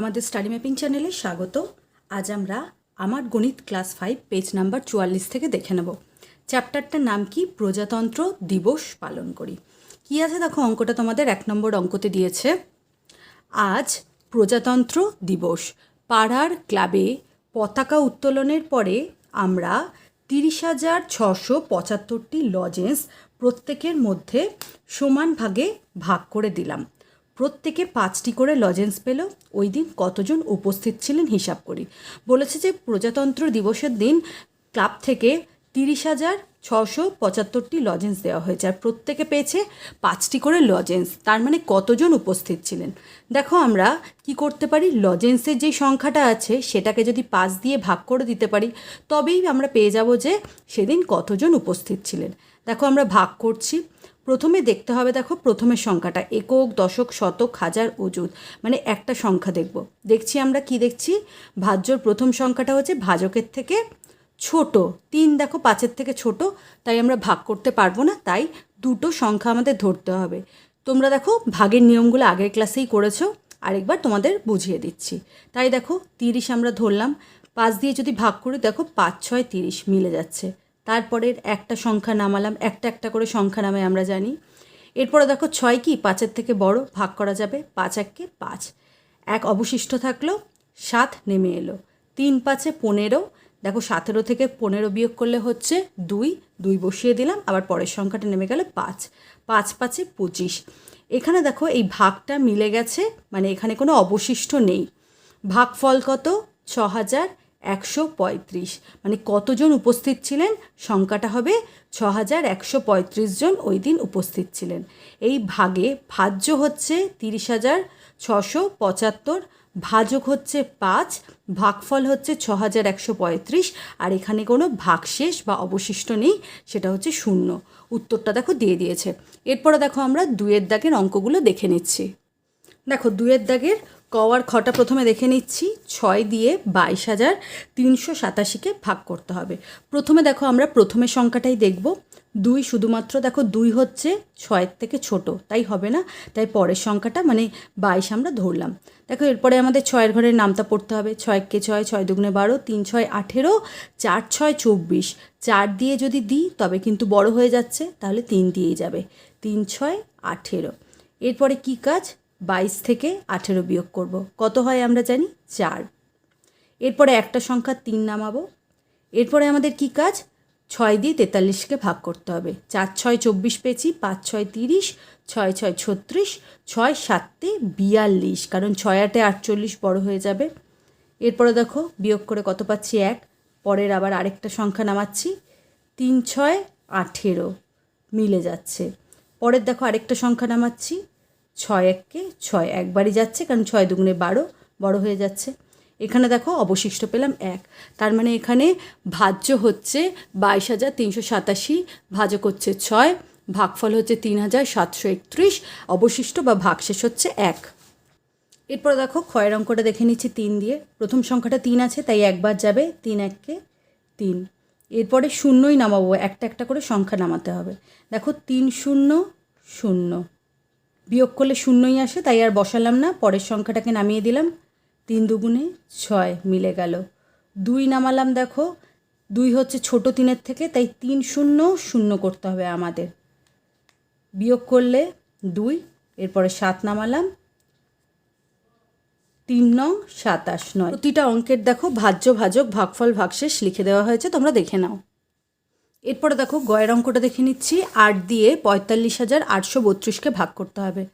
আমাদের study mapping চ্যানেলে স্বাগত। আজ আমরা আমার গণিত ক্লাস ফাইভ, পেজ নাম্বার চুয়াল্লিশ থেকে দেখে নেব। চ্যাপ্টারটার নাম কি? প্রজাতন্ত্র দিবস পালন করি। কি আছে? দেখো, অঙ্কটা তোমাদের এক নম্বর অঙ্কতে দিয়েছে। আজ প্রজাতন্ত্র দিবস। পাড়ার ক্লাবে পতাকা উত্তোলনের পরে আমরা তিরিশ হাজার ছশো পঁচাত্তরটি লজেন্স প্রত্যেকের মধ্যে সমান ভাগে ভাগ করে দিলাম। প্রত্যেকে পাঁচটি করে লজেন্স পেল। ওই দিন কতজন উপস্থিত ছিলেন হিসাব করি। বলেছে যে প্রজাতন্ত্র দিবসের দিন ক্লাব থেকে তিরিশ হাজার ছশো পঁচাত্তরটি লজেন্স দেওয়া হয়েছে। আর প্রত্যেকে পেয়েছে পাঁচটি করে লজেন্স তার মানে কতজন উপস্থিত ছিলেন? দেখো আমরা কি করতে পারি? লজেন্সের যে সংখ্যাটা আছে, সেটাকে যদি পাঁচ দিয়ে ভাগ করে দিতে পারি, তবেই আমরা পেয়ে যাব যে সেদিন কতজন উপস্থিত ছিলেন। দেখো আমরা ভাগ করছি। প্রথমে দেখতে হবে, দেখো প্রথমের সংখ্যাটা, একক, দশক, শতক, হাজার, অযুত মানে একটা সংখ্যা দেখব। দেখছি আমরা কি দেখছি? ভাজ্যর প্রথম সংখ্যাটা হচ্ছে ভাজকের থেকে ছোট, তিন দেখো পাঁচের থেকে ছোট, তাই আমরা ভাগ করতে পারব না, তাই দুটো সংখ্যা আমাদের ধরতে হবে। তোমরা দেখো ভাগের নিয়মগুলো আগের ক্লাসেই করেছ, আরেকবার তোমাদের বুঝিয়ে দিচ্ছি। তাই দেখো তিরিশ আমরা ধরলাম, পাঁচ দিয়ে যদি ভাগ করি, দেখো পাঁচ, ছয়, তিরিশ মিলে যাচ্ছে। তারপরের একটা সংখ্যা নামালাম, একটা একটা করে সংখ্যা নামে আমরা জানি। এরপরে দেখো ছয় কি? পাঁচের থেকে বড়, ভাগ করা যাবে পাঁচ এককে পাঁচ। এক অবশিষ্ট থাকল, সাত নেমে এলো। তিন পাঁচে পনেরো, দেখো সতেরো থেকে পনেরো বিয়োগ করলে হচ্ছে দুই দুই বসিয়ে দিলাম, আবার পরের সংখ্যাটা নেমে গেল পাঁচ। পাঁচ পাঁচে পঁচিশ। এখানে দেখো এই ভাগটা মিলে গেছে মানে এখানে কোনো অবশিষ্ট নেই। ভাগফল কত? ছ হাজার একশো পঁয়ত্রিশ। মানে কতজন উপস্থিত ছিলেন? সংখ্যাটা হবে ছ হাজার একশো পঁয়ত্রিশ জন ওই দিন উপস্থিত ছিলেন। এই ভাগে ভাজ্য হচ্ছে তিরিশ হাজার ছশো পঁচাত্তর ভাজক হচ্ছে পাঁচ, ভাগফল হচ্ছে ছ হাজার একশো পঁয়ত্রিশ আর এখানে কোনো ভাগশেষ বা অবশিষ্ট নেই, সেটা হচ্ছে শূন্য। উত্তরটা দেখো দিয়ে দিয়েছে। এরপরে দেখো আমরা দুয়ের দাগের অঙ্কগুলো দেখে নিচ্ছি। দেখো দুয়ের দাগের কওয়ার খটা প্রথমে দেখে নিচ্ছি। ছয় দিয়ে বাইশ হাজার তিনশো সাতাশিকে ভাগ করতে হবে। প্রথমে দেখো আমরা প্রথমে সংখ্যাটাই দেখব। দুই শুধুমাত্র দেখো দুই হচ্ছে ছয়ের থেকে ছোট, তাই হবে না? তাই পরের সংখ্যাটা মানে বাইশ আমরা ধরলাম। দেখো এরপরে আমাদের ছয়ের ঘরের নামটা পড়তে হবে। ছয়কে ছয় ছয় দুগুণে বারো, তিন ছয় আঠেরো, চার ছয় চব্বিশ। চার দিয়ে যদি দিই তবে কিন্তু বড় হয়ে যাচ্ছে, তাহলে তিন দিয়েই যাবে। তিন ছয় আঠেরো। এরপরে কি কাজ? বাইশ থেকে আঠেরো বিয়োগ করব। কত হয় আমরা জানি? চার। এরপরে একটা সংখ্যা তিন নামাবো। এরপরে আমাদের কি কাজ? ছয় দিয়ে তেতাল্লিশকে ভাগ করতে হবে। চার, ছয়, চব্বিশ পেয়েছি, পাঁচ, ছয়, তিরিশ, ছয় ছয়, ছত্রিশ, ছয় সাততে বিয়াল্লিশ। কারণ ছয়, আটে আটচল্লিশ বড় হয়ে যাবে। এরপরে দেখো, বিয়োগ করে কত পাচ্ছি? এক। পরের আবার আরেকটা সংখ্যা নামাচ্ছি। তিন, ছয়, আঠেরো। মিলে যাচ্ছে। পরের দেখো আরেকটা সংখ্যা নামাচ্ছি। ছয় এককে ছয়। একবারই যাচ্ছে, কারণ ছয় দুগুণে বারো বড় হয়ে যাচ্ছে। এখানে দেখো অবশিষ্ট পেলাম এক। তার মানে এখানে ভাজ্য হচ্ছে বাইশ হাজার তিনশো সাতাশি, ভাজক হচ্ছে ছয়, ভাগফল হচ্ছে তিন হাজার সাতশো একত্রিশ, অবশিষ্ট বা ভাগশেষ হচ্ছে এক। এরপর দেখো ক্ষয়ের অঙ্কটা দেখে নিচ্ছি তিন দিয়ে। প্রথম সংখ্যাটা তিন আছে, তাই একবার যাবে তিন এককে তিন। এরপরে শূন্যই নামাবো, একটা একটা করে সংখ্যা নামাতে হবে। দেখো তিন শূন্য শূন্য। বিয়োগ করলে শূন্যই আসে, তাই আর বসালাম না। পরের সংখ্যাটাকে নামিয়ে দিলাম। তিন দুগুণে ছয় মিলে গেল। দুই নামালাম, দেখো। দুই হচ্ছে ছোট তিনের থেকে, তাই তিন শূন্য শূন্য করতে হবে আমাদের। বিয়োগ করলে দুই, এরপরে সাত নামালাম। তিন নং সাতাশ নয়। প্রতিটা অঙ্কের, দেখো, ভাজ্য, ভাজক, ভাগফল, ভাগশেষ লিখে দেওয়া হয়েছে, তোমরা দেখে নাও। এরপরে দেখো, গয়ের অঙ্কটা দেখে নিচ্ছি। আট দিয়ে পঁয়তাল্লিশ হাজার আটশো বত্রিশকে ভাগ করতে হবে।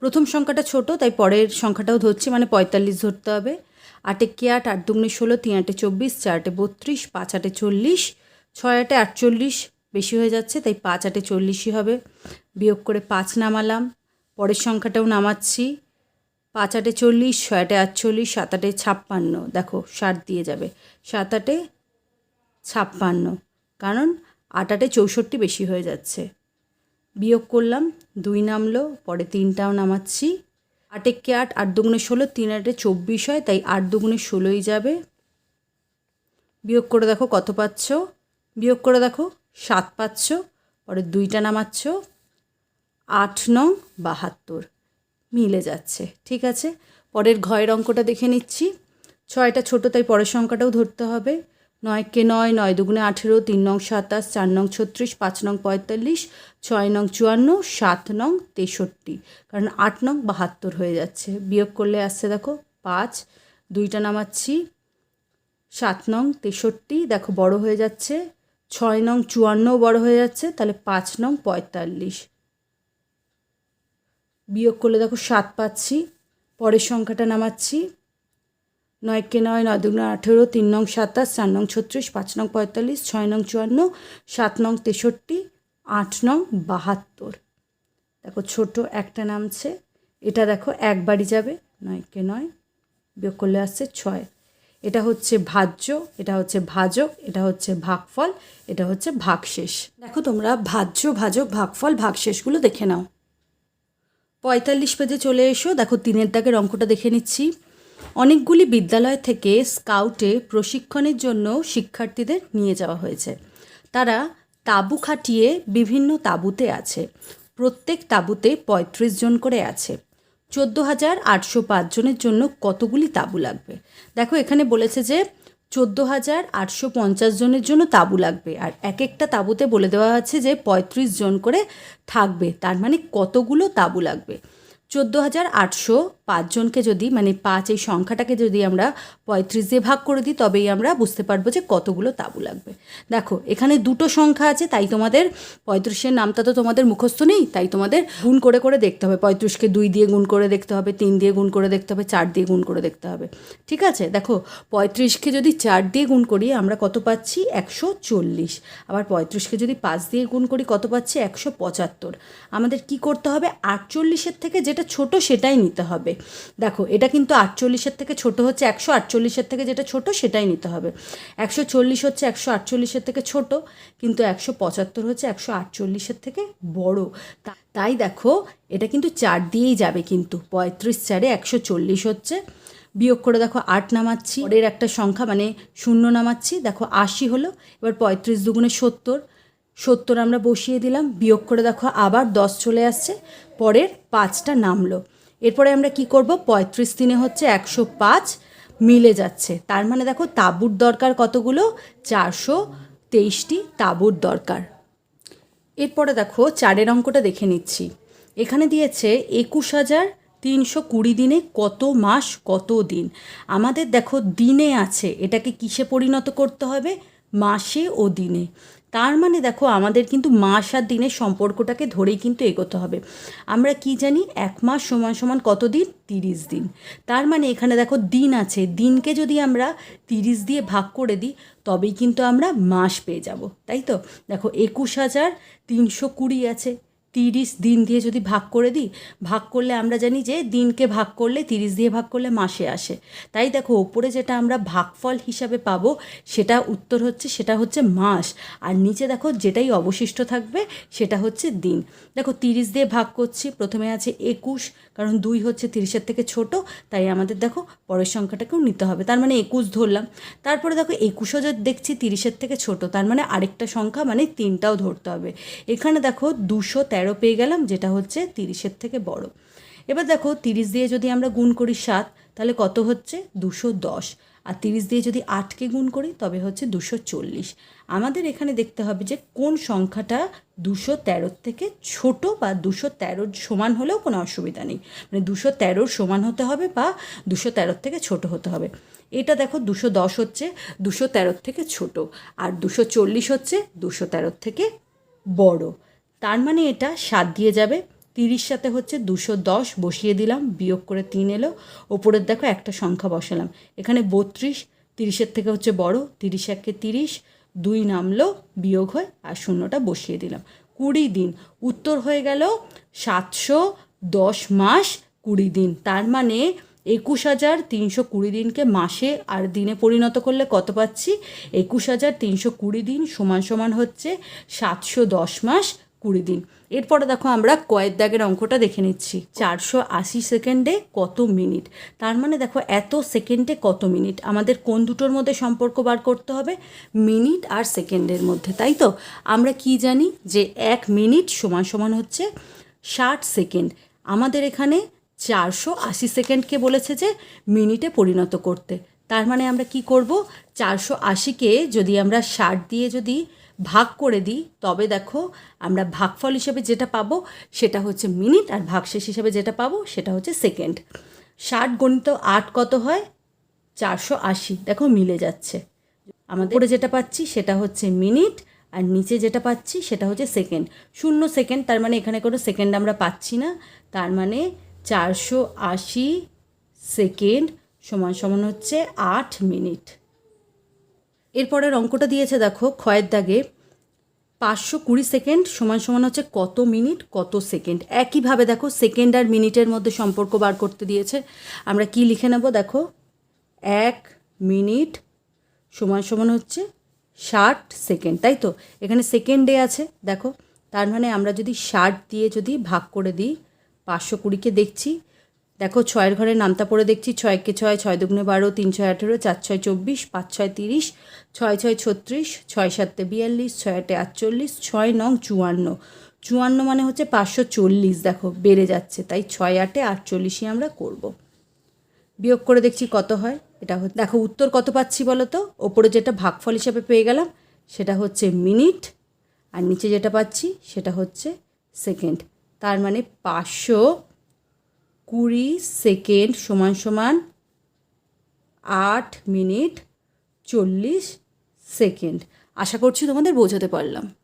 প্রথম সংখ্যাটা ছোট, তাই পরের সংখ্যাটাও ধরছি মানে পঁয়তাল্লিশ ধরতে হবে। আটে কে আট আট দুগুণে ষোলো, তিন আটে চব্বিশ, চার আটে বত্রিশ, পাঁচ আটে চল্লিশ, ছয় আটে আটচল্লিশ, বেশি হয়ে যাচ্ছে, তাই পাঁচ আটে চল্লিশই হবে। বিয়োগ করে পাঁচ নামালাম। পরের সংখ্যাটাও নামাচ্ছি। পাঁচ আটে চল্লিশ, ছয় আটে আটচল্লিশ, সাত আটে ছাপ্পান্ন। দেখো ষাট দিয়ে যাবে। সাত আটে ছাপ্পান্ন। কারণ আট আটে চৌষট্টি বেশি হয়ে যাচ্ছে। বিয়োগ করলাম, দুই নামলো, পরে তিনটাও নামাচ্ছি। আটেককে আট আট দুগুণে ষোলো, তিন আটে চব্বিশ হয়, তাই আট দুগুণে ষোলোই যাবে। বিয়োগ করে দেখো কত পাচ্ছ? বিয়োগ করে দেখো সাত পাচ্ছ, পরে দুইটা নামাচ্ছ, আট নং বাহাত্তর। মিলে যাচ্ছে, ঠিক আছে? পরের ঘয়ের অঙ্কটা দেখে নিচ্ছি। ছয়টা ছোটো, তাই পরের সংখ্যাটাও ধরতে হবে। নয়কে নয় নয় দুগুণে আঠেরো, তিন নং সাতাশ, চার নং ছত্রিশ, পাঁচ নং পঁয়তাল্লিশ, ছয় নং চুয়ান্ন, সাত নং তেষট্টি। কারণ আট নং বাহাত্তর হয়ে যাচ্ছে। বিয়োগ করলে আসছে দেখো পাঁচ, দুইটা নামাচ্ছি, সাত নং তেষট্টি, দেখো বড় হয়ে যাচ্ছে। ছয় নং চুয়ান্নও বড় হয়ে যাচ্ছে, তাহলে পাঁচ নং পঁয়তাল্লিশ। বিয়োগ করলে দেখো সাত পাচ্ছি, পরের সংখ্যাটা নামাচ্ছি নয়কে নয় নয় দুগুণ আঠেরো তিন নং সাতাশ চার নং ছত্রিশ, পাঁচ নং পঁয়তাল্লিশ, ছয় নং চুয়ান্ন, সাত নং তেষট্টি, আট নং বাহাত্তর। দেখো, ছোট একটা নামছে, এটা দেখো একবারই যাবে নয়কে নয়, বিয়োগ করলে আসছে ছয়। এটা হচ্ছে ভাজ্য, এটা হচ্ছে ভাজক, এটা হচ্ছে ভাগফল, এটা হচ্ছে ভাগশেষ। দেখো তোমরা ভাজ্য, ভাজক, ভাগফল, ভাগশেষগুলো দেখে নাও। পঁয়তাল্লিশ পেজে চলে এসো, দেখো তিনের দাগের অঙ্কটা দেখে নিচ্ছি। অনেকগুলি বিদ্যালয় থেকে স্কাউটে প্রশিক্ষণের জন্য শিক্ষার্থীদের নিয়ে যাওয়া হয়েছে। তারা তাঁবু খাটিয়ে বিভিন্ন তাঁবুতে আছে। প্রত্যেক তাঁবুতে পঁয়ত্রিশ জন করে আছে। চোদ্দ হাজার আটশো পাঁচ জনের জন্য কতগুলি তাঁবু লাগবে? দেখো, এখানে বলেছে যে চোদ্দ হাজার আটশো পঞ্চাশ জনের জন্য তাঁবু লাগবে। আর এক একটা তাঁবুতে বলে দেওয়া আছে যে পঁয়ত্রিশ জন করে থাকবে। তার মানে কতগুলো তাঁবু লাগবে? চোদ্দ হাজার আটশো পাঁচজনকে যদি মানে পাঁচ এই সংখ্যাটাকে যদি আমরা পঁয়ত্রিশ দিয়ে ভাগ করে দিই, তবেই আমরা বুঝতে পারব যে কতগুলো তাঁবু লাগবে। দেখো, এখানে দুটো সংখ্যা আছে, তাই তোমাদের পঁয়ত্রিশের নামটা তো তোমাদের মুখস্থ নেই, তাই তোমাদের গুণ করে করে দেখতে হবে। পঁয়ত্রিশকে দুই দিয়ে গুণ করে দেখতে হবে, তিন দিয়ে গুণ করে দেখতে হবে, চার দিয়ে গুণ করে দেখতে হবে। ঠিক আছে? দেখো, পঁয়ত্রিশকে যদি চার দিয়ে গুণ করি, আমরা কত পাচ্ছি? একশো চল্লিশ। আবার পঁয়ত্রিশকে যদি পাঁচ দিয়ে গুণ করি, কত পাচ্ছি? একশো পঁচাত্তর। আমাদের কি করতে হবে? আটচল্লিশের থেকে যেটা ছোট সেটাই নিতে হবে। দেখো, এটা কিন্তু আটচল্লিশের থেকে ছোট হচ্ছে, একশো আটচল্লিশের থেকে যেটা ছোট সেটাই নিতে হবে। একশো চল্লিশ হচ্ছে একশো আটচল্লিশের থেকে ছোট, কিন্তু একশো পঁচাত্তর হচ্ছে একশো আটচল্লিশের থেকে বড়। তাই দেখো, এটা কিন্তু চার দিয়েই যাবে কিন্তু, পঁয়ত্রিশ চারে একশো চল্লিশ হচ্ছে। বিয়োগ করে দেখো, আট নামাচ্ছি, পরের একটা সংখ্যা মানে শূন্য নামাচ্ছি, দেখো আশি হলো, এবার পঁয়ত্রিশ দুগুণে সত্তর সত্তর আমরা বসিয়ে দিলাম, বিয়োগ করে দেখো আবার দশ চলে আসছে, পরের পাঁচটা নামলো। এরপরে আমরা কি করব? পঁয়ত্রিশ দিনে হচ্ছে একশো পাঁচ মিলে যাচ্ছে। তার মানে দেখো তাঁবুর দরকার কতগুলো? চারশো তেইশটি তাঁবুর দরকার। এরপরে দেখো চারের অঙ্কটা দেখে নিচ্ছি। এখানে দিয়েছে একুশ হাজার তিনশো কুড়ি দিনে কত মাস, কত দিন? আমাদের দেখো দিনে আছে, এটাকে কিসে পরিণত করতে হবে? মাসে ও দিনে। তার মানে দেখো আমাদের কিন্তু মাস আর দিনের সম্পর্কটাকে ধরেই কিন্তু এগোতে হবে। আমরা কি জানি, এক মাস সমান সমান কত দিন? তিরিশ দিন। তার মানে এখানে দেখো দিন আছে। দিনকে যদি আমরা তিরিশ দিয়ে ভাগ করে দিই, তবেই কিন্তু আমরা মাস পেয়ে যাব। তাই তো? দেখো একুশ হাজার তিনশো কুড়ি আছে। তিরিশ দিন দিয়ে যদি ভাগ করে দিই, ভাগ করলে আমরা জানি যে দিনকে ভাগ করলে, তিরিশ দিয়ে ভাগ করলে মাসে আসে। তাই দেখো, ওপরে যেটা আমরা ভাগফল হিসাবে পাবো, সেটা উত্তর হচ্ছে, সেটা হচ্ছে মাস। আর নিচে দেখো, যেটাই অবশিষ্ট থাকবে, সেটা হচ্ছে দিন। দেখো, তিরিশ দিয়ে ভাগ করছি, প্রথমে আছে একুশ, কারণ দুই হচ্ছে তিরিশের থেকে ছোট, তাই আমাদের দেখো, পরের সংখ্যাটাকেও নিতে হবে। তার মানে একুশ ধরলাম। তারপরে দেখো, একুশও যে দেখছি, তিরিশের থেকে ছোট, তার মানে আরেকটা সংখ্যা মানে তিনটাও ধরতে হবে। এখানে দেখো, দুশো তেরো পেয়ে গেলাম, যেটা হচ্ছে তিরিশের থেকে বড়। এবার দেখো, তিরিশ দিয়ে যদি আমরা গুণ করি সাত, তাহলে কত হচ্ছে? দুশো দশ। আর তিরিশ দিয়ে যদি আটকে গুণ করি, তবে হচ্ছে দুশো চল্লিশ। আমাদের এখানে দেখতে হবে যে, কোন সংখ্যাটা দুশো তেরোর থেকে ছোট বা দুশো তেরোর সমান হলেও কোনো অসুবিধা নেই। মানে দুশো তেরোর সমান হতে হবে বা দুশো তেরোর থেকে ছোট হতে হবে। এটা দেখো, দুশো দশ হচ্ছে দুশো তেরোর থেকে ছোট, আর দুশো চল্লিশ হচ্ছে দুশো তেরোর থেকে বড়। তার মানে এটা সাত দিয়ে যাবে। তিরিশ সাথে হচ্ছে দুশো দশ, বসিয়ে দিলাম, বিয়োগ করে তিন এলো। ওপরের দেখো একটা সংখ্যা বসালাম। এখানে বত্রিশ, তিরিশের থেকে হচ্ছে বড়, তিরিশ একে তিরিশ, দুই নামলো, বিয়োগ হয়, আর শূন্যটা বসিয়ে দিলাম। কুড়ি দিন, উত্তর হয়ে গেল সাতশো দশ মাস কুড়ি দিন। তার মানে একুশ হাজার তিনশো কুড়ি দিনকে মাসে আর দিনে পরিণত করলে কত পাচ্ছি? একুশ হাজার তিনশো কুড়ি দিন সমান সমান হচ্ছে সাতশো দশ মাস কুড়ি দিন। এরপরে দেখো আমরা কয়েক দাগের অঙ্কটা দেখে নিচ্ছি। চারশো আশি সেকেন্ডে কত মিনিট? তার মানে দেখো এত সেকেন্ডে কত মিনিট? আমাদের কোন দুটোর মধ্যে সম্পর্ক বার করতে হবে? মিনিট আর সেকেন্ডের মধ্যে, তাই তো? আমরা কি জানি যে এক মিনিট সমান সমান হচ্ছে ষাট সেকেন্ড। আমাদের এখানে চারশো আশি সেকেন্ডকে বলেছে যে মিনিটে পরিণত করতে। তার মানে আমরা কি করব? চারশো আশিকে যদি আমরা ষাট দিয়ে যদি ভাগ করে দিই। তবে দেখো, আমরা ভাগফল হিসেবে যেটা পাবো সেটা হচ্ছে মিনিট আর ভাগশেষ হিসেবে যেটা পাবো সেটা হচ্ছে সেকেন্ড। ষাট গণিত আট কত হয়? চারশো আশি। দেখো, মিলে যাচ্ছে। আমাদের উপরে যেটা পাচ্ছি সেটা হচ্ছে মিনিট আর নিচে যেটা পাচ্ছি সেটা হচ্ছে সেকেন্ড। শূন্য সেকেন্ড, তার মানে এখানে কোনো সেকেন্ড আমরা পাচ্ছি না। তার মানে চারশো আশি সেকেন্ড সমান সমান হচ্ছে আট মিনিট। এরপরের অঙ্কটা দিয়েছে, দেখো, ক্ষয়ের দাগে পাঁচশো কুড়ি সেকেন্ড সমান সমান হচ্ছে কত মিনিট, কত সেকেন্ড। একইভাবে দেখো, সেকেন্ড আর মিনিটের মধ্যে সম্পর্ক বার করতে দিয়েছে। আমরা কি লিখে নেব, দেখো, এক মিনিট সমান সমান হচ্ছে ষাট সেকেন্ড, তাই তো? এখানে সেকেন্ডে আছে, দেখো, তার মানে আমরা যদি ষাট দিয়ে যদি ভাগ করে দিই, পাঁচশো কুড়িকে দেখছি দেখো, ছয়ের ঘরে নামতা পড়ে দেখছি। ছয়কে ছয় ছয় দুগুণে বারো, তিন ছয় আঠেরো, চার ছয় চব্বিশ, পাঁচ ছয় তিরিশ, ছয় ছয় ছত্রিশ, ছয় সাতে বিয়াল্লিশ, ছয় আটে আটচল্লিশ, ছয় নং চুয়ান্ন। চুয়ান্ন মানে হচ্ছে পাঁচশো চল্লিশ, দেখো, বেড়ে যাচ্ছে। তাই ছয় আটে আটচল্লিশই আমরা করব। বিয়োগ করে দেখছি কত হয়। এটা দেখো, উত্তর কত পাচ্ছি বলো তো? ওপরে যেটা ভাগফল হিসাবে পেয়ে গেলাম, সেটা হচ্ছে মিনিট। আর নিচে যেটা পাচ্ছি, সেটা হচ্ছে সেকেন্ড। তার মানে পাঁচশো কুড়ি সেকেন্ড সমান সমান আট মিনিট চল্লিশ সেকেন্ড। আশা করছি তোমাদের বোঝাতে পারলাম।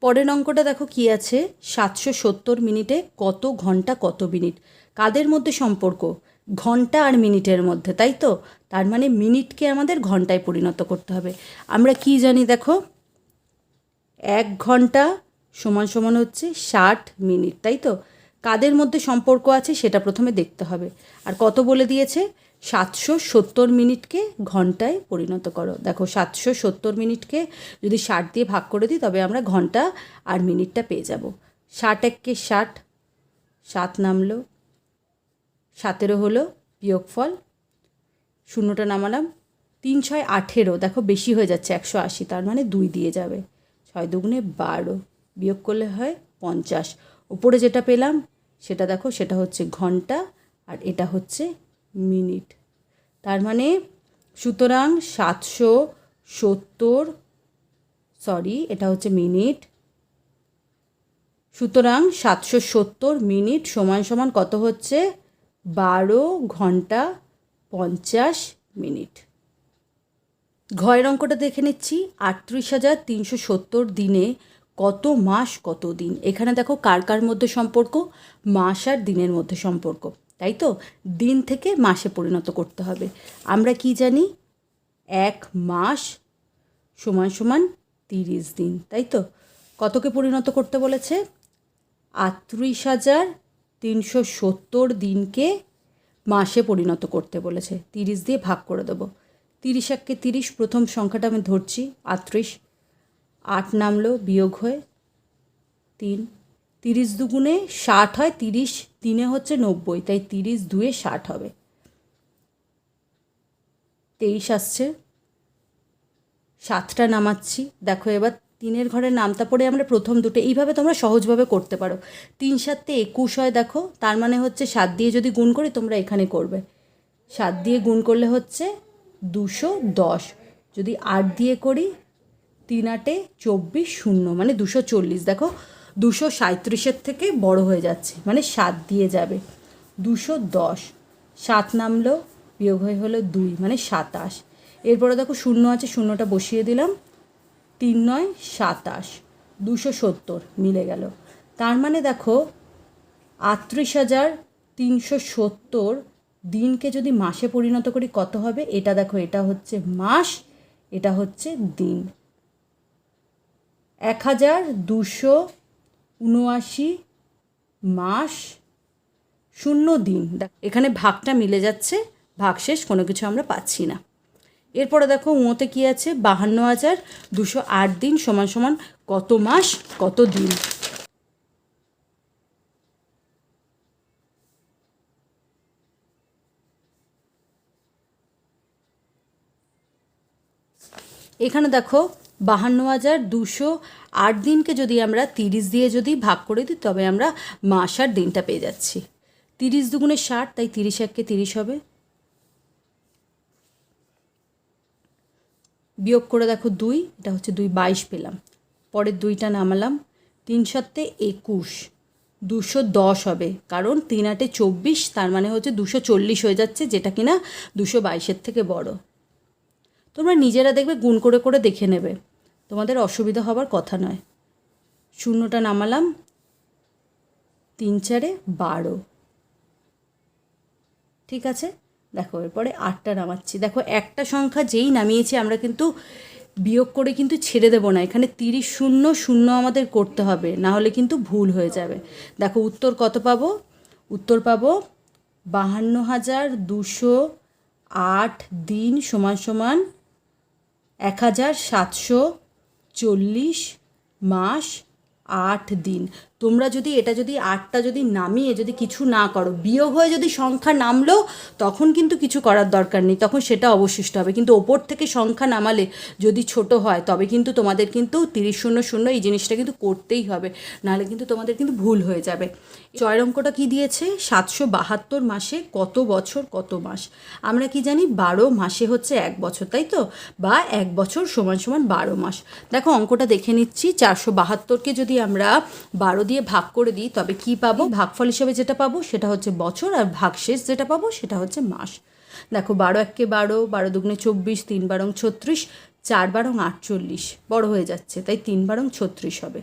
পরের অঙ্কটা দেখো কি আছে? সাতশো সত্তর মিনিটে কত ঘণ্টা, কত মিনিট? কাদের মধ্যে সম্পর্ক? ঘণ্টা আর মিনিটের মধ্যে, তাই তো? তার মানে মিনিটকে আমাদের ঘন্টায় পরিণত করতে হবে। আমরা কি জানি দেখো? এক ঘণ্টা সমান সমান হচ্ছে ষাট মিনিট, তাই তো? কাদের মধ্যে সম্পর্ক আছে সেটা প্রথমে দেখতে হবে। আর কত বলে দিয়েছে? সাতশো সত্তর মিনিটকে ঘন্টায় পরিণত করো। দেখো, সাতশো সত্তর মিনিটকে যদি ষাট দিয়ে ভাগ করে দিই, তবে আমরা ঘণ্টা আর মিনিটটা পেয়ে যাব। ষাট এককে ষাট, সাত নামলো, সতেরো হলো বিয়োগফল, শূন্যটা নামালাম, তিন ছয় আঠেরো, দেখো বেশি হয়ে যাচ্ছে একশো আশি, তার মানে দুই দিয়ে যাবে। ছয় দুগুণে বারো, বিয়োগ করলে হয় পঞ্চাশ। উপরে যেটা পেলাম, সেটা দেখো, সেটা হচ্ছে ঘণ্টা আর এটা হচ্ছে মিনিট। তার মানে সুতরাং সাতশো সত্তর, সরি, এটা হচ্ছে মিনিট। সুতরাং সাতশো সত্তর মিনিট সমান সমান কত হচ্ছে? বারো ঘণ্টা পঞ্চাশ মিনিট। ঘয়ের অঙ্কটা দেখে নিচ্ছি, আটত্রিশ হাজার তিনশো সত্তর দিনে কত মাস কত দিন? এখানে দেখো কার কার মধ্যে সম্পর্ক? মাস আর দিনের মধ্যে সম্পর্ক, তাই তো? দিন থেকে মাসে পরিণত করতে হবে। আমরা কি জানি? এক মাস সমান সমান তিরিশ দিন, তাই তো? কতকে পরিণত করতে বলেছে? আটত্রিশ হাজার তিনশো সত্তর দিনকে মাসে পরিণত করতে বলেছে। তিরিশ দিয়ে ভাগ করে দেবো। তিরিশ এককে তিরিশ, প্রথম সংখ্যাটা আমি ধরছি, আটত্রিশ। আট নামলো, বিয়োগ হয়ে তিন। তিরিশ দুগুণে ষাট হয়, তিরিশ তিনে হচ্ছে নব্বই, তাই তিরিশ দুয়ে ষাট হবে। তেইশ আসছে। সাতটা নামাচ্ছি। দেখো এবার তিনের ঘরে নামতা পড়ে আমরা প্রথম দুটো, এইভাবে তোমরা সহজভাবে করতে পারো। তিন সাতে একুশ হয়, দেখো, তার মানে হচ্ছে সাত দিয়ে যদি গুণ করি তোমরা এখানে করবে। সাত দিয়ে গুণ করলে হচ্ছে দুশো দশ। যদি আট দিয়ে করি তিন আটে চব্বিশ শূন্য মানে দুশো চল্লিশ। দেখো, দুশো সাঁত্রিশের থেকে বড় হয়ে যাচ্ছে মানে সাত দিয়ে যাবে। দুশো দশ, সাত নামলো, বিয়োগ হয়ে হলো দুই মানে সাতাশ। এরপরে দেখো, শূন্য আছে, শূন্যটা বসিয়ে দিলাম। তিন নয়, সাতাশ, দুশো সত্তর মিলে গেল। তার মানে দেখো, আটত্রিশ হাজার তিনশো সত্তর দিনকে যদি মাসে পরিণত করি কত হবে? এটা দেখো, এটা হচ্ছে মাস, এটা হচ্ছে দিন। এক হাজার দুশো উনআশি মাস শূন্য দিন। দেখ, এখানে ভাগটা মিলে যাচ্ছে, ভাগশেষ কোনো কিছু আমরা পাচ্ছি না। এরপরে দেখো, উঁতে কী আছে? বাহান্ন হাজার দুশো আট দিন সমান সমান কত মাস, কত দিন? এখানে দেখো বাহান্ন হাজার দুশো আট দিনকে যদি আমরা তিরিশ দিয়ে যদি ভাগ করে দিই, তবে আমরা মাস আর দিনটা পেয়ে যাচ্ছি। তিরিশ দুগুণে ষাট, তাই তিরিশ এককে তিরিশ হবে। বিয়োগ করে দেখো দুই, এটা হচ্ছে দুই বাইশ পেলাম। পরের দুইটা নামালাম। তিন সাতে একুশ, দুশো দশ হবে। কারণ তিন আটে চব্বিশ, তার মানে হচ্ছে দুশো চল্লিশ হয়ে যাচ্ছে, যেটা কিনা দুশো বাইশের থেকে বড়। তোমরা নিজেরা দেখবে, গুণ করে করে দেখে নেবে। তোমাদের অসুবিধা হবার কথা নয়। শূন্যটা নামালাম। তিন চারে বারো। ঠিক আছে? দেখো, এরপরে আটটা নামাচ্ছি। দেখো, একটা সংখ্যা যেই নামিয়েছি, আমরা কিন্তু বিয়োগ করে কিন্তু ছেড়ে দেবো না। এখানে তিরিশ শূন্য শূন্য আমাদের করতে হবে, না হলে কিন্তু ভুল হয়ে যাবে। দেখো, উত্তর কত পাবো? উত্তর পাবো বাহান্ন হাজার দুশো আট দিন সমান সমান এক হাজার সাতশো চল্লিশ মাস আট দিন। তোমরা যদি এটা যদি আটটা যদি নামিয়ে যদি কিছু না করো, বিয়োগ হয়ে যদি সংখ্যা নামলো, তখন কিন্তু কিছু করার দরকার নেই, তখন সেটা অবশিষ্ট হবে। কিন্তু ওপর থেকে সংখ্যা নামালে যদি ছোট হয়, তবে কিন্তু তোমাদের কিন্তু তিরিশ শূন্য শূন্য এই জিনিসটা কিন্তু করতেই হবে, নাহলে কিন্তু তোমাদের কিন্তু ভুল হয়ে যাবে। চয়ের অঙ্কটা কী দিয়েছে? সাতশো বাহাত্তর মাসে কত বছর, কত মাস? আমরা কি জানি, বারো মাসে হচ্ছে এক বছর, তাই তো? বা এক বছর সমান সমান বারো মাস। দেখো অঙ্কটা দেখে নিচ্ছি, চারশো বাহাত্তরকে যদি আমরা বারো দিয়ে ভাগ করে দিই তবে কি পাবো? ভাগফল হিসেবে যেটা পাবো সেটা হচ্ছে বছর আর ভাগশেষ যেটা পাবো সেটা হচ্ছে মাস। দেখো বারো এককে বারো বারো দুগুণে চব্বিশ তিন বারং ছত্রিশ চার বারং আটচল্লিশ। বড় হয়ে যাচ্ছে তাই তিন বারং ছত্রিশ হবে।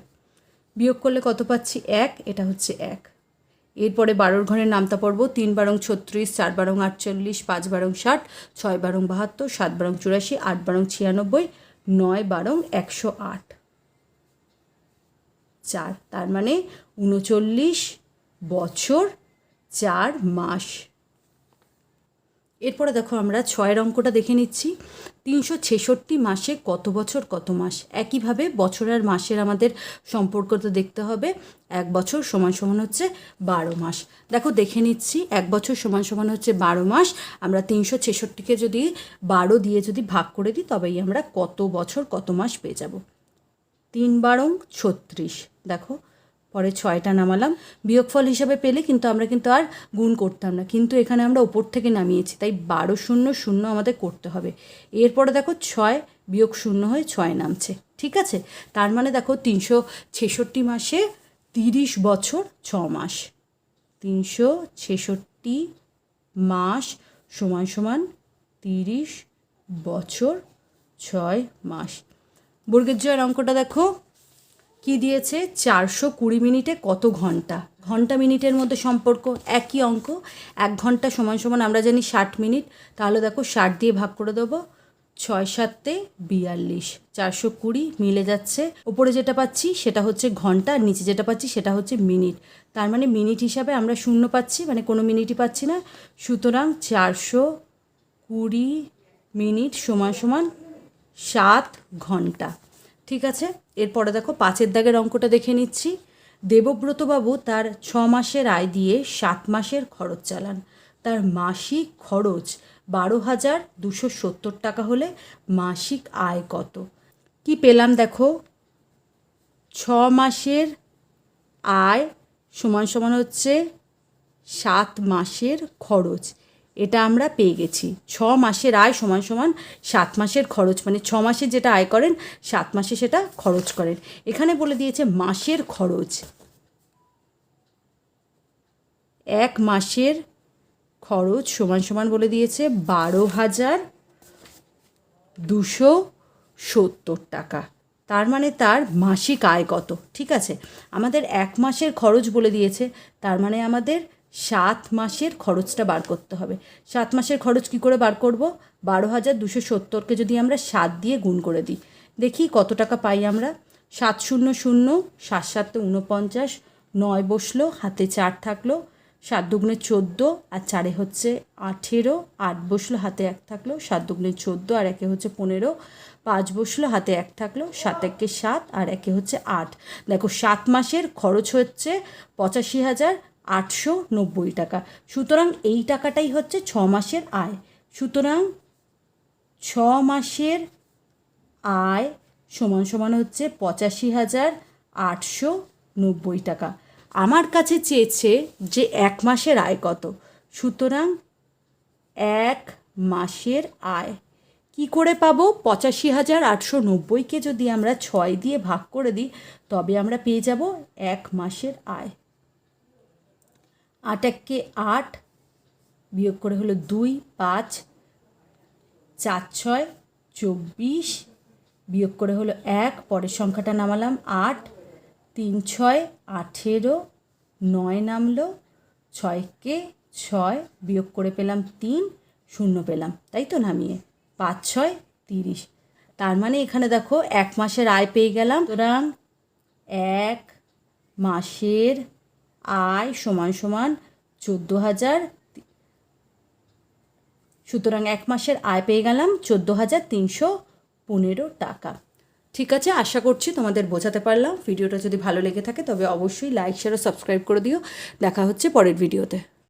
বিয়োগ করলে কত পাচ্ছি? এক এটা হচ্ছে এক। এরপরে বারোর ঘরের নামতা পড়ব তিন বারং ছত্রিশ চার বারং আটচল্লিশ পাঁচ বারং ষাট ছয় বারং বাহাত্তর সাত বারং চুরাশি আট বারং ছিয়ানব্বই নয় বারং একশো আট। চার, তার মানে উনচল্লিশ বছর চার মাস। এরপরে দেখো আমরা ছয়ের অঙ্কটা দেখে নিচ্ছি। তিনশো ছেষট্টি মাসে কত বছর, কত মাস? একইভাবে বছর আর মাসের আমাদের সম্পর্ক তো দেখতে হবে। এক বছর সমান সমান হচ্ছে বারো মাস। দেখো দেখে নিচ্ছি, এক বছর সমান সমান হচ্ছে বারো মাস। আমরা তিনশো ছেষট্টিকে যদি বারো দিয়ে যদি ভাগ করে দিই, তবেই আমরা কত বছর, কত মাস পেয়ে যাব। তিন বারং ছত্রিশ। দেখো, পরে ছয়টা নামালাম। বিয়োগফল হিসাবে পেলে কিন্তু আমরা কিন্তু আর গুণ করতাম না। কিন্তু এখানে আমরা ওপর থেকে নামিয়েছি, তাই বারো শূন্য শূন্য আমাদের করতে হবে। এরপরে দেখো ছয় বিয়োগ শূন্য হয়ে ছয় নামছে। ঠিক আছে? তার মানে দেখো তিনশো ছেষট্টি মাসে তিরিশ বছর ছ মাস। তিনশো ছেষট্টি মাস সমান সমান তিরিশ বছর ছয় মাস। বর্গের জয়ের অঙ্কটা দেখো। কি দিয়েছে? চারশো কুড়ি মিনিটে কত ঘণ্টা? ঘণ্টা মিনিটের মধ্যে সম্পর্ক একই অঙ্ক, এক ঘণ্টা সমান সমান আমরা জানি ষাট মিনিট। তাহলে দেখো ষাট দিয়ে ভাগ করে দেবো, ছয় সাতে বিয়াল্লিশ। চারশো কুড়ি মিলে যাচ্ছে। ওপরে যেটা পাচ্ছি সেটা হচ্ছে ঘণ্টা, আর নিচে যেটা পাচ্ছি সেটা হচ্ছে মিনিট। তার মানে মিনিট হিসাবে আমরা শূন্য পাচ্ছি মানে কোনো মিনিটই পাচ্ছি না। সুতরাং চারশো কুড়ি মিনিট সমান সমান সাত ঘণ্টা। ঠিক আছে? এরপরে দেখো, পাঁচের দাগের অঙ্কটা দেখে নিচ্ছি। দেবব্রতবাবু তার ছ মাসের আয় দিয়ে সাত মাসের খরচ চালান। তার মাসিক খরচ বারো হাজার দুশো সত্তর টাকা হলে মাসিক আয় কত? কি পেলাম দেখো? ছ মাসের আয় সমান সমান হচ্ছে সাত মাসের খরচ। এটা আমরা পেয়ে গেছি। ছ মাসের আয় সমান সমান সাত মাসের খরচ মানে ছ মাসের যেটা আয় করেন, সাত মাসে সেটা খরচ করেন। এখানে বলে দিয়েছে মাসের খরচ। এক মাসের খরচ সমান সমান বলে দিয়েছে বারো হাজার দুশো সত্তর টাকা। তার মানে তার মাসিক আয় কত, ঠিক আছে? আমাদের এক মাসের খরচ বলে দিয়েছে, তার মানে আমাদের সাত মাসের খরচটা বার করতে হবে। সাত মাসের খরচ কি করে বার করব? বারো হাজার দুশো সত্তরকে যদি আমরা সাত দিয়ে গুণ করে দিই, দেখি কত টাকা পাই আমরা? সাত শূন্য শূন্য, সাত সাতে উনপঞ্চাশ নয় বসল, হাতে চার থাকল, সাত দুগুণে চোদ্দ আর চারে হচ্ছে আঠেরো, আট বসল, হাতে এক থাকল, সাত দুগুণে চোদ্দ আর একে হচ্ছে পনেরো, পাঁচ বসল, হাতে এক থাকল, সাত একে সাত আর একে হচ্ছে আট। দেখো, সাত মাসের খরচ হচ্ছে পঁচাশি হাজার আটশো নব্বই টাকা। সুতরাং এই টাকাটাই হচ্ছে ছ মাসের আয়। সুতরাং ছ মাসের আয় সমান সমান হচ্ছে পঁচাশি হাজার আটশো নব্বই টাকা। আমার কাছে চেয়েছে যে এক মাসের আয় কত। সুতরাং এক মাসের আয়। কি করে পাবো? পঁচাশি হাজার আটশো নব্বইকে যদি আমরা ছয় দিয়ে ভাগ করে দিই, তবে আমরা পেয়ে যাব এক মাসের আয়। আট এককে আট বিয়োগ করে হলো দুই, পাঁচ, চার, ছয়, চব্বিশ বিয়োগ করে হলো এক, পরের সংখ্যাটা নামালাম আট, তিন, ছয়, আঠেরো, নয় নামলো, ছয়কে ছয় বিয়োগ করে পেলাম তিন, শূন্য পেলাম, তাই তো নামিয়ে, পাঁচ, ছয়, তিরিশ। তার মানে এখানে দেখো এক মাসের আয় পেয়ে গেলাম, সুতরাং এক মাসের আয় সমান সমান চোদ্দ হাজার। সুতরাং এক মাসের আয় পেয়ে গেলাম চোদ্দ হাজার তিনশো পনেরো টাকা। ঠিক আছে, আশা করছি তোমাদের বোঝাতে পারলাম। ভিডিওটা যদি ভালো লেগে থাকে তবে অবশ্যই লাইক শেয়ার ও সাবস্ক্রাইব করে দিও। দেখা হচ্ছে পরের ভিডিওতে